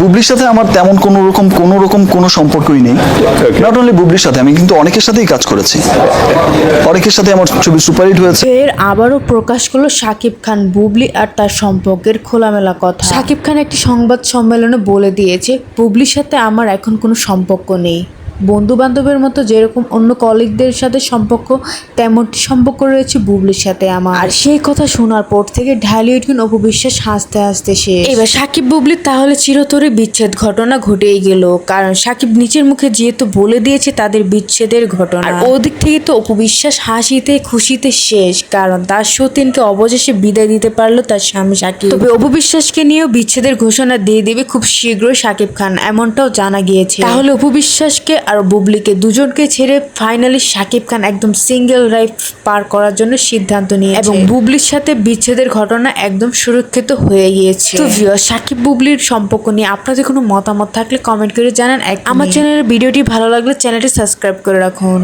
বুবলির সাথে আমার তেমন কোনো রকম কোনো রকম কোনো সম্পর্কই নেই। নট অনলি বুবলির সাথে আমি কিন্তু অনেকের সাথেই কাজ করেছি। অনেকের সাথে আমার ছবি সুপারহিট হয়েছে। এর আবারও প্রকাশ করল শাকিব খান বুবলি আর তার সম্পর্কের খোলামেলা কথা। শাকিব খান একটি সংবাদ সম্মেলনে বলে দিয়েছে বুবলির সাথে আমার এখন কোনো সম্পর্ক নেই। বন্ধু বান্ধবের মতো যেরকম অন্য কলিগদের সাথে সম্পর্ক তেমনটি সম্পর্ক রয়েছে বুবলির সাথে আমার। আর সেই কথা শোনার পর থেকে ঢালি উঠুন অপবিশ্বাস হাসতে হাসতে সে এবার সাকিব বুবলির তাহলে চিরতরে বিচ্ছেদ ঘটনা ঘটেই গেল। কারণ সাকিব নিচের মুখে যেহেতু বলে দিয়েছে তাদের বিচ্ছেদের ঘটনা। আর ওদিক থেকে তো অপবিশ্বাস হাসিতে খুশিতে শেষ। কারণ তার সতীনকে অবশেষে বিদায় দিতে পারল তার স্বামী সাকিব। তবে অপবিশ্বাসকে নিয়েও বিচ্ছেদের ঘোষণা দিয়ে দেবে খুব শীঘ্রই সাকিব খান এমনটাও জানা গিয়েছে। তাহলে অপবিশ্বাসকে আর বুবলিকে দুজনকে ছেড়ে ফাইনালি সাকিব খান একদম সিঙ্গেল লাইফ পার করার জন্য সিদ্ধান্ত নিয়ে এবং বুবলির সাথে বিচ্ছেদের ঘটনা একদম সুরক্ষিত হয়ে গিয়েছে। তো ভিউয়ার সাকিব বুবলির সম্পর্ক নিয়ে আপনাদের কোনো মতামত থাকলে কমেন্ট করে জানান। আমার চ্যানেলের ভিডিওটি ভালো লাগলে চ্যানেলটি সাবস্ক্রাইব করে রাখুন।